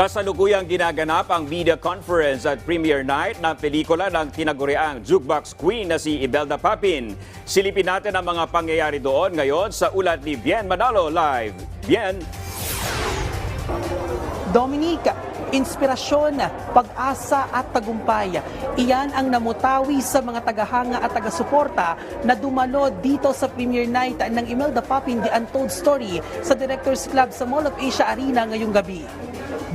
Kasalukuyang ginaganap ang media conference at premiere night ng pelikula ng tinaguriang jukebox queen na si Imelda Papin. Silipin natin ang mga pangyayari doon ngayon sa ulat ni Bien Manalo Live. Bien, Dominic, inspirasyon, pag-asa at tagumpay. Iyan ang namutawi sa mga tagahanga at taga-suporta na dumalo dito sa premiere night ng Imelda Papin The Untold Story sa Directors Club sa Mall of Asia Arena ngayong gabi.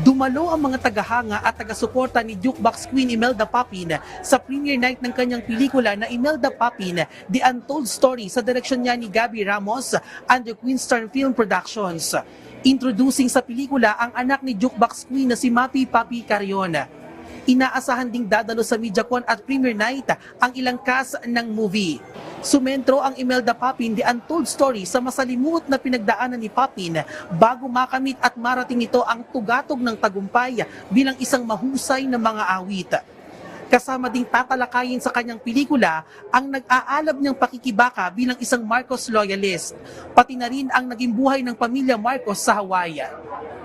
Dumalo ang mga tagahanga at taga-suporta ni Jukebox Queen Imelda Papin sa premiere night ng kanyang pelikula na Imelda Papin The Untold Story sa direksyon niya ni Gabby Ramos under Queenstern Film Productions. Introducing sa pelikula ang anak ni Jukebox Queen na si Mapi Papi Carion. Inaasahan ding dadalo sa MediaCon at premiere night ang ilang cast ng movie. Sumentro ang Imelda Papin The Untold Story sa masalimuot na pinagdaanan ni Papin bago makamit at marating ito ang tugatog ng tagumpay bilang isang mahusay na mga awit. Kasama ding tatalakayin sa kanyang pelikula ang nag-aalab niyang pakikibaka bilang isang Marcos loyalist, pati na rin ang naging buhay ng pamilya Marcos sa Hawaii.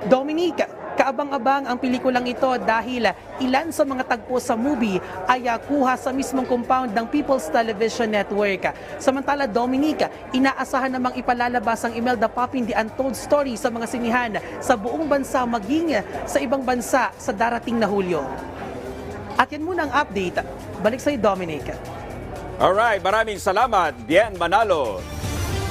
Dominic, kaabang-abang ang pelikulang ito dahil ilan sa mga tagpo sa movie ay ah, kuha sa mismong compound ng People's Television Network. Samantala Dominic, inaasahan namang ipalalabas ang Imelda Papin The Untold Story sa mga sinihan sa buong bansa maging sa ibang bansa sa darating na Hulyo. At yan muna ang update. Balik sa'yo Dominic. alright, maraming salamat, Bien Manalo.